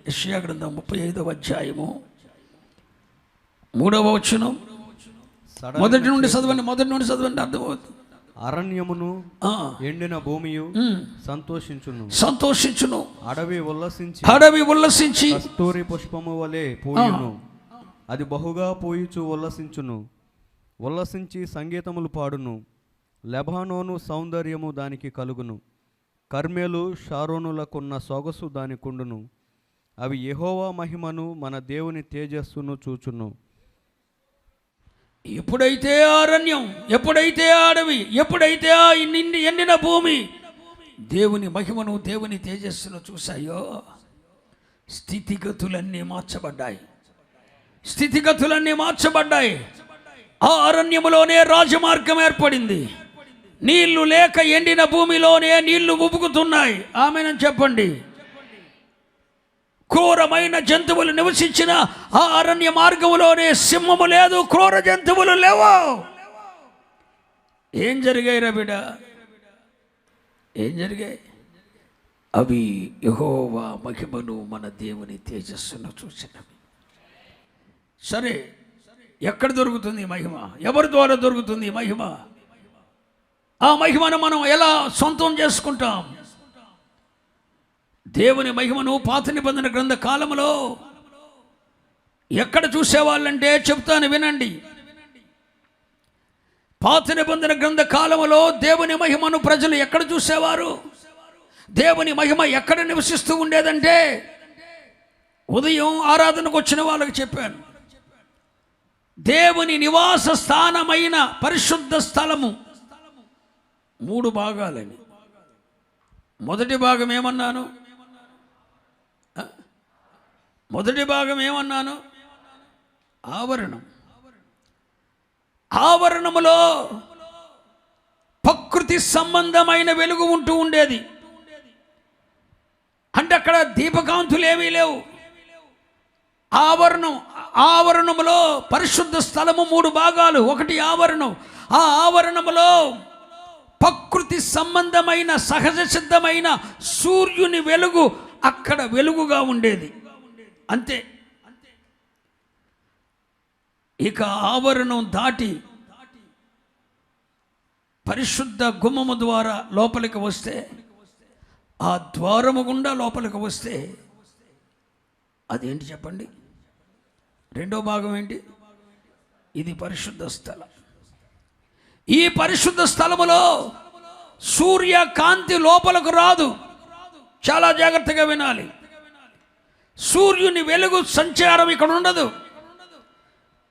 యెషయా గ్రంథం ముప్పై ఐదవ అధ్యాయము. మూడవ వచనం. మొదటి నుండి చదవండి మొదటి నుండి చదవండి అర్థమవుతుంది. అరణ్యమును ఎండిన భూమియు సంతోషించును. సంతోషించును. అడవి ఉల్లసించి అడవి ఉల్లసించి కస్తూరి పుష్పము వలె పూయును. అది బహుగా పూయుచు ఉల్లసించును. ఉల్లసించి సంగీతములు పాడును. లెబానోను సౌందర్యము దానికి కలుగును. కర్మెలు షారోనులకున్న సొగసు దానికుండును అవి యహోవా మహిమను మన దేవుని తేజస్సును చూచును. ఎప్పుడైతే అరణ్యం ఎప్పుడైతే అడవి ఎప్పుడైతే ఆ నిండి ఎండిన భూమి దేవుని మహిమను దేవుని తేజస్సును చూశాయో స్థితిగతులన్నీ మార్చబడ్డాయి. స్థితిగతులన్నీ మార్చబడ్డాయి. ఆ అరణ్యములోనే రాజమార్గం ఏర్పడింది. నీళ్ళు లేక ఎండిన భూమిలోనే నీళ్ళు ఉబుకుతున్నాయి. ఆమెనని చెప్పండి? క్రూరమైన జంతువులు నివసించిన ఆ అరణ్య మార్గములోనే సింహము లేదు క్రూర జంతువులు లేవు. ఏం జరిగాయిరా బిడ ఏం జరిగాయి? అవి యహోవా మహిమను మన దేవుని తేజస్సును చూసినవి. సరే ఎక్కడ దొరుకుతుంది మహిమ? ఎవరి ద్వారా దొరుకుతుంది మహిమ? ఆ మహిమను మనం ఎలా సొంతం చేసుకుంటాం? దేవుని మహిమను పాత నిబంధన గ్రంథ కాలములో ఎక్కడ చూసేవాళ్ళంటే చెప్తాను వినండి. పాత నిబంధన గ్రంథ కాలములో దేవుని మహిమను ప్రజలు ఎక్కడ చూసేవారు? దేవుని మహిమ ఎక్కడ నివసిస్తూ ఉండేదంటే ఉదయం ఆరాధనకు వచ్చిన వాళ్ళకి చెప్పాను. దేవుని నివాస స్థానమైన పరిశుద్ధ స్థలము. మూడు భాగాలని. మొదటి భాగం ఏమన్నాను? మొదటి భాగం ఏమన్నాను? ఆవరణం. ఆవరణములో ప్రకృతి సంబంధమైన వెలుగు ఉంటూ ఉండేది. అంటే అక్కడ దీపకాంతులు ఏమీ లేవు. ఆవరణం ఆవరణములో పరిశుద్ధ స్థలము మూడు భాగాలు. ఒకటి ఆవరణం. ఆ ఆవరణములో ప్రకృతి సంబంధమైన సహజ సిద్ధమైన సూర్యుని వెలుగు అక్కడ వెలుగుగా ఉండేది. అంతే. ఇక ఆవరణం దాటి పరిశుద్ధ గుమ్మము ద్వారా లోపలికి వస్తే ఆ ద్వారము గుండా లోపలికి వస్తే అదేంటి చెప్పండి? రెండో భాగం ఏంటి? ఇది పరిశుద్ధ స్థలం. ఈ పరిశుద్ధ స్థలములో సూర్య కాంతి లోపలకు రాదు. చాలా జాగ్రత్తగా వినాలి. సూర్యుని వెలుగు సంచారం ఇక్కడ ఉండదు.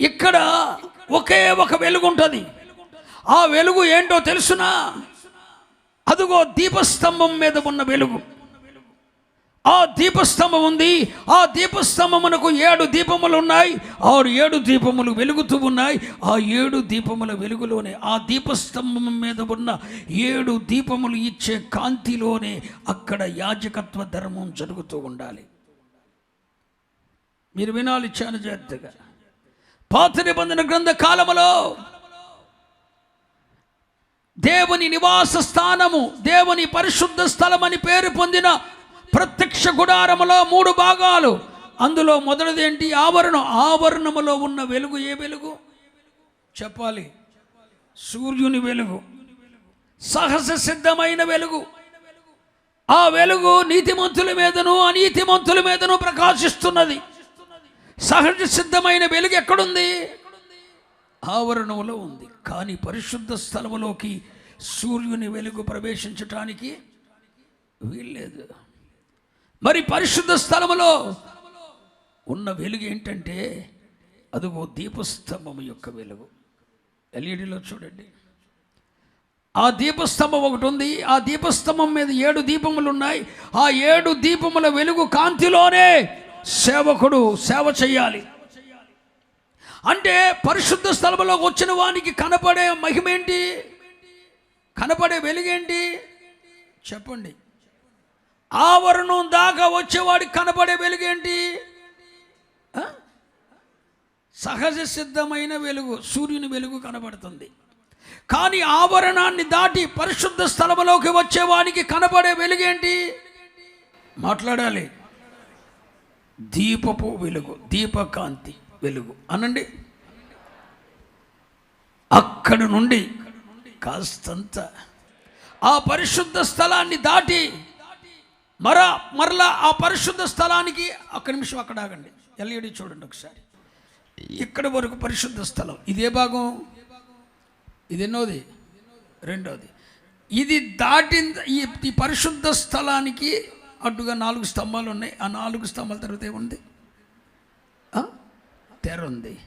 ఇక్కడ ఒకే ఒక వెలుగు ఉంటుంది. ఆ వెలుగు ఏంటో తెలుసునా? అదుగో దీపస్తంభం మీద ఉన్న వెలుగు. ఆ దీపస్తంభం ఉంది. ఆ దీపస్తంభమునకు ఏడు దీపములు ఉన్నాయి. ఆ ఏడు దీపములు వెలుగుతూ ఉన్నాయి. ఆ ఏడు దీపముల వెలుగులోనే ఆ దీపస్తంభం మీద ఉన్న ఏడు దీపములు ఇచ్చే కాంతిలోనే అక్కడ యాజకత్వ ధర్మం జరుగుతూ ఉండాలి. మీరు వినాలి ఇచ్చాను జాగ్రత్తగా. పాత నిబంధన గ్రంథ కాలములో దేవుని నివాస స్థానము దేవుని పరిశుద్ధ స్థలమని పేరు పొందిన ప్రత్యక్ష గుడారములో మూడు భాగాలు. అందులో మొదటిది ఏంటి ఆవరణం. ఆవరణములో ఉన్న వెలుగు ఏ వెలుగు? చెప్పాలి. సూర్యుని వెలుగు. సహజ సిద్ధమైన వెలుగు. ఆ వెలుగు నీతిమంతుల మీదను అనీతిమంతుల మీదను ప్రకాశిస్తున్నది. సహజ సిద్ధమైన వెలుగు ఎక్కడుంది? ఆవరణంలో ఉంది. కానీ పరిశుద్ధ స్థలములోకి సూర్యుని వెలుగు ప్రవేశించటానికి వీల్లేదు. మరి పరిశుద్ధ స్థలములో ఉన్న వెలుగు ఏంటంటే అదిగో దీపస్తంభం యొక్క వెలుగు. ఎల్ఈడిలో చూడండి. ఆ దీపస్తంభం ఒకటి ఉంది. ఆ దీపస్తంభం మీద ఏడు దీపములు ఉన్నాయి. ఆ ఏడు దీపముల వెలుగు కాంతిలోనే సేవకుడు సేవ చేయాలి. అంటే పరిశుద్ధ స్థలంలోకి వచ్చిన వానికి కనపడే మహిమ ఏంటి కనపడే వెలుగేంటి? చెప్పండి. ఆవరణం దాకా వచ్చేవాడికి కనపడే వెలుగేంటి? సహజ సిద్ధమైన వెలుగు సూర్యుని వెలుగు కనబడుతుంది. కానీ ఆవరణాన్ని దాటి పరిశుద్ధ స్థలంలోకి వచ్చేవానికి కనపడే వెలుగేంటి? మాట్లాడాలి. దీపపు వెలుగు దీపకాంతి వెలుగు అనండి. అక్కడి నుండి కాస్తంత ఆ పరిశుద్ధ స్థలాన్ని దాటి మర మరలా ఆ పరిశుద్ధ స్థలానికి ఒక్క నిమిషం అక్కడ ఆగండి. ఎల్ఈడి చూడండి ఒకసారి. ఇక్కడ వరకు పరిశుద్ధ స్థలం. ఇదే భాగం? ఇది ఎన్నోది రెండోది. ఇది దాటిన ఈ పరిశుద్ధ స్థలానికి అడ్డుగా నాలుగు స్తంభాలు ఉన్నాయి. ఆ నాలుగు స్తంభాల తర్వాత ఏముంది? తెర ఉంది.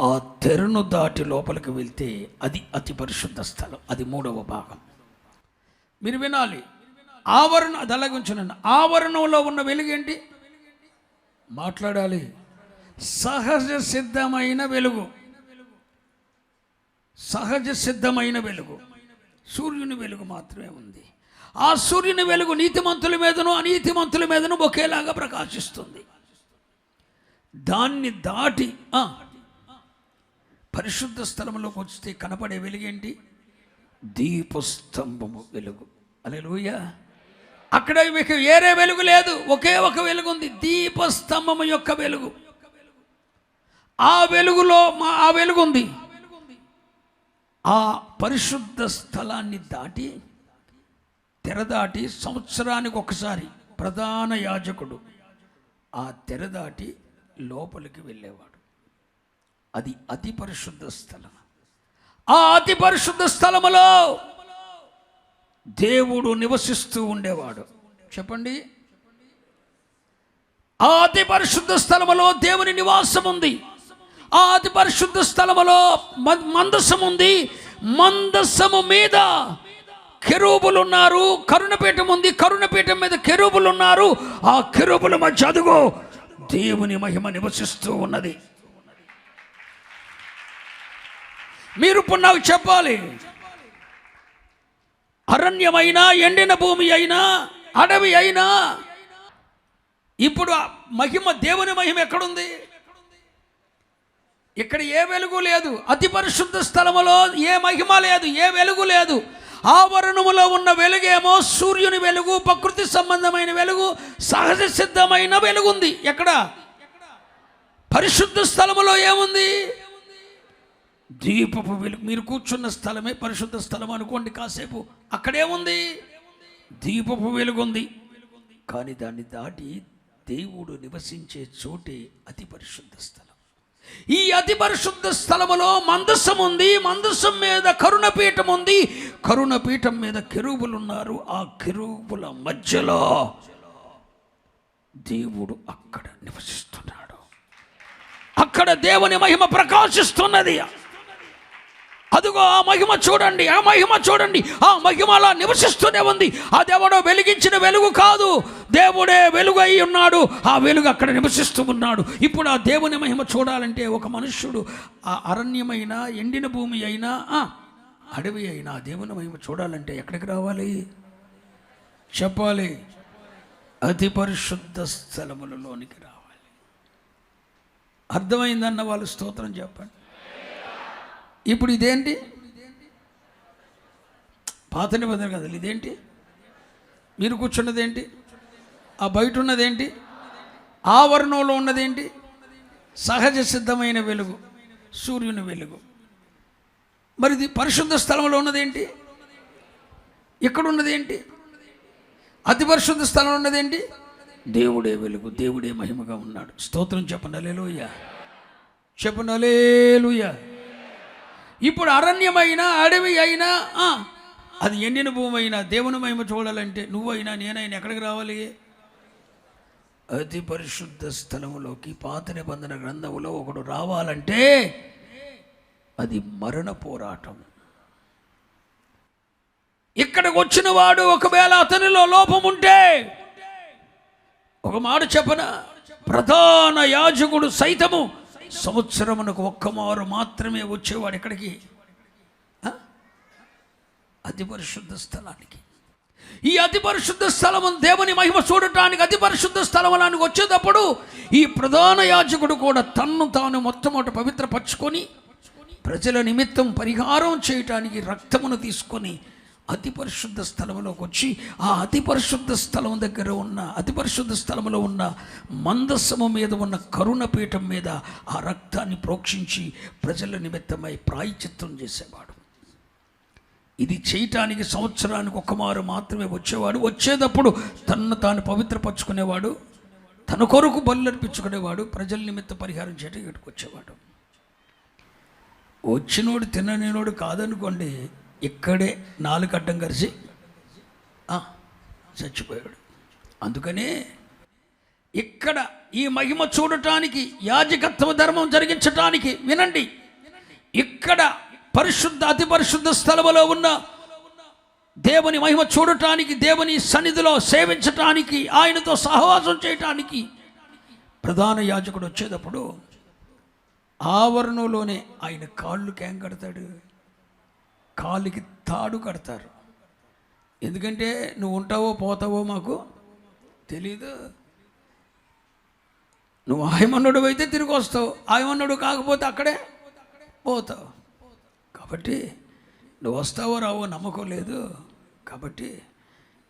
ఆ తెరను దాటి లోపలికి వెళ్తే అది అతి పరిశుద్ధ స్థలం. అది మూడవ భాగం. మీరు వినాలి. ఆవరణ అది అలాగే ఉంచున్నాను ఆవరణంలో ఉన్న వెలుగేంటి మాట్లాడాలి. సహజ సిద్ధమైన వెలుగు. సహజ సిద్ధమైన వెలుగు. సూర్యుని వెలుగు మాత్రమే ఉంది. ఆ సూర్యుని వెలుగు నీతిమంతుల మీదను అనీతిమంతుల మీదను ఒకేలాగా ప్రకాశిస్తుంది. దాన్ని దాటి పరిశుద్ధ స్థలంలోకి వస్తే కనపడే వెలుగేంటి? దీపస్తంభము వెలుగు. అలెలుయ అక్కడ మీకు వేరే వెలుగు లేదు. ఒకే ఒక వెలుగు ఉంది. దీపస్తంభము యొక్క వెలుగు. ఆ వెలుగులో మా ఆ వెలుగు ఉంది. ఆ పరిశుద్ధ స్థలాన్ని దాటి తెర దాటి సంవత్సరానికి ఒకసారి ప్రధాన యాజకుడు. ఆ తెర దాటి లోపలికి వెళ్ళేవాడు. అది అతి పరిశుద్ధ స్థలం. ఆ అతి పరిశుద్ధ స్థలములో దేవుడు నివసిస్తూ ఉండేవాడు. చెప్పండి? ఆ అతి పరిశుద్ధ స్థలములో దేవుని నివాసం ఉంది. ఆ అతి పరిశుద్ధ స్థలములో మ- మందసం ఉంది మందసము మీద కెరూబులు ఉన్నారు కరుణపీఠం ఉంది. కరుణపీఠం మీద కెరూబులు ఉన్నారు ఆ కెరూబుల మధ్య అదుగో దేవుని మహిమ నివసిస్తూ ఉన్నది. మీరు ఇప్పుడు నాకు చెప్పాలి. అరణ్యమైనా ఎండిన భూమి అయినా అడవి అయినా ఇప్పుడు మహిమ దేవుని మహిమ ఎక్కడుంది? ఇక్కడ ఏ వెలుగు లేదు. అతి పరిశుద్ధ స్థలములో ఏ మహిమ లేదు. ఏ వెలుగు లేదు. ఆవరణములో ఉన్న వెలుగేమో సూర్యుని వెలుగు ప్రకృతి సంబంధమైన వెలుగు సహజ సిద్ధమైన వెలుగుంది. ఎక్కడ? పరిశుద్ధ స్థలములో ఏముంది? దీపపు వెలుగు. మీరు కూర్చున్న స్థలమే పరిశుద్ధ స్థలం అనుకోండి కాసేపు. అక్కడేముంది? దీపపు వెలుగుంది. కానీ దాన్ని దాటి దేవుడు నివసించే చోటే అతి పరిశుద్ధ స్థలం. ఈ అతి పరిశుద్ధ స్థలములో మందస్సం ఉంది మందస్సం మీద కరుణపీఠం ఉంది కరుణపీఠం మీద కెరూబులు ఉన్నారు ఆ కెరూబుల మధ్యలో దేవుడు అక్కడ నివసిస్తున్నాడు. అక్కడ దేవుని మహిమ ప్రకాశిస్తున్నది. అదిగో ఆ మహిమ చూడండి ఆ మహిమ చూడండి. ఆ మహిమ అలా నివసిస్తూనే ఉంది. ఆ దేవుడు వెలిగించిన వెలుగు కాదు. దేవుడే వెలుగు అయి ఉన్నాడు. ఆ వెలుగు అక్కడ నివసిస్తూ ఉన్నాడు. ఇప్పుడు ఆ దేవుని మహిమ చూడాలంటే ఒక మనుష్యుడు ఆ అరణ్యమైన ఎండిన భూమి అయినా అడవి అయినా దేవుని మహిమ చూడాలంటే ఎక్కడికి రావాలి? చెప్పాలి. అతి పరిశుద్ధ స్థలములలోనికి రావాలి. అర్థమైందన్న వాళ్ళు స్తోత్రం చెప్పండి. ఇప్పుడు ఇదేంటి? పాత నిబంధన కదా ఇదేంటి? మీరు కూర్చున్నదేంటి? ఆ బయట ఉన్నదేంటి ఆవరణంలో ఉన్నదేంటి? సహజ సిద్ధమైన వెలుగు సూర్యుని వెలుగు. మరి ఇది పరిశుద్ధ స్థలంలో ఉన్నదేంటి? ఇక్కడ ఉన్నదేంటి అతి పరిశుద్ధ స్థలంలో ఉన్నదేంటి? దేవుడే వెలుగు దేవుడే మహిమగా ఉన్నాడు. స్తోత్రం చెప్పండి అలేలుయ్య ఇప్పుడు అరణ్యమైన అడవి అయినా అది ఎండిన భూమి అయినా దేవుని మహిమ చూడాలంటే నువ్వైనా నేనైనా ఎక్కడికి రావాలి? అతి పరిశుద్ధ స్థలంలోకి పాత నిబంధన గ్రంథములో ఒకడు రావాలంటే అది మరణ పోరాటం. ఇక్కడికి వచ్చిన వాడు ఒకవేళ అతనిలో లోపం ఉంటే ఒక మాట చెప్పన? ప్రధాన యాజకుడు సైతము సంవత్సరమునకు ఒక్క మారు మాత్రమే వచ్చేవాడు ఎక్కడికి? అతి పరిశుద్ధ స్థలానికి. ఈ అతి పరిశుద్ధ స్థలము దేవుని మహిమ చూడటానికి అతి పరిశుద్ధ స్థలములానికి వచ్చేటప్పుడు ఈ ప్రధాన యాజకుడు కూడా తన్ను తాను మొట్టమొదట పవిత్రపరచుకొని ప్రజల నిమిత్తం పరిహారం చేయటానికి రక్తమును తీసుకొని అతి పరిశుద్ధ స్థలంలోకి వచ్చి ఆ అతి పరిశుద్ధ స్థలం దగ్గర ఉన్న అతి పరిశుద్ధ స్థలంలో ఉన్న మందస్సము మీద ఉన్న కరుణ పీఠం మీద ఆ రక్తాన్ని ప్రోక్షించి ప్రజల నిమిత్తమై ప్రాయచిత్తం చేసేవాడు. ఇది చేయటానికి సంవత్సరానికి ఒక్కమారు మాత్రమే వచ్చేవాడు. వచ్చేటప్పుడు తన్ను తాను పవిత్రపరచుకునేవాడు తన కొరకు బల్లర్పించుకునేవాడు ప్రజల నిమిత్త పరిహారం చేయడానికి ఇక్కడికి వచ్చేవాడు. వచ్చినోడు తిననేనోడు కాదనుకోండి ఇక్కడే నాలుగు అడ్డం కలిసి చచ్చిపోయాడు. అందుకనే ఇక్కడ ఈ మహిమ చూడటానికి యాజకత్వ ధర్మం జరిగించటానికి వినండి. ఇక్కడ పరిశుద్ధ అతి పరిశుద్ధ స్థలములో ఉన్న దేవుని మహిమ చూడటానికి దేవుని సన్నిధిలో సేవించటానికి ఆయనతో సహవాసం చేయటానికి ప్రధాన యాజకుడు వచ్చేటప్పుడు ఆవరణలోనే ఆయన కాళ్ళు కేం కడతాడు కాలికి తాడు కడతారు. ఎందుకంటే నువ్వు ఉంటావో పోతావో మాకు తెలీదు. నువ్వు ఆయమన్నుడు అయితే తిరిగి వస్తావు. ఆయమన్నుడు కాకపోతే అక్కడే పోతావు. కాబట్టి నువ్వు వస్తావో రావో నమ్మకం లేదు. కాబట్టి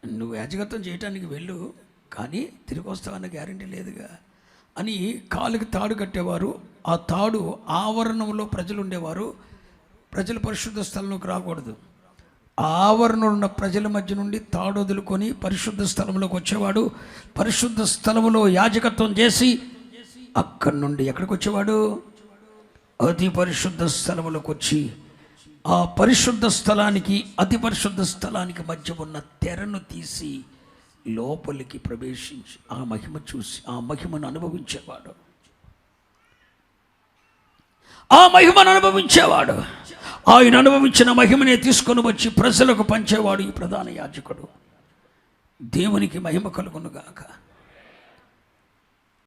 నువ్వు యాజకత్వం చేయటానికి వెళ్ళు. కానీ తిరిగి వస్తావన్న గ్యారంటీ లేదుగా అని కాలుకి తాడు కట్టేవారు. ఆ తాడు ఆవరణంలో ప్రజలు ఉండేవారు ప్రజలు పరిశుద్ధ స్థలంలోకి రాకూడదు. ఆవరణలో ఉన్న ప్రజల మధ్య నుండి తాడు వదులుకొని పరిశుద్ధ స్థలంలోకి వచ్చేవాడు పరిశుద్ధ స్థలములో యాజకత్వం చేసి అక్కడి నుండి ఎక్కడికి వచ్చేవాడు? అతి పరిశుద్ధ స్థలములకు వచ్చి ఆ పరిశుద్ధ స్థలానికి అతి పరిశుద్ధ స్థలానికి మధ్య ఉన్న తెరను తీసి లోపలికి ప్రవేశించి ఆ మహిమ చూసి ఆ మహిమను అనుభవించేవాడు. ఆ మహిమను అనుభవించేవాడు. ఆయన అనుభవించిన మహిమనే తీసుకొని వచ్చి ప్రజలకు పంచేవాడు ఈ ప్రధాన యాజకుడు. దేవునికి మహిమ కలుగునుగాక.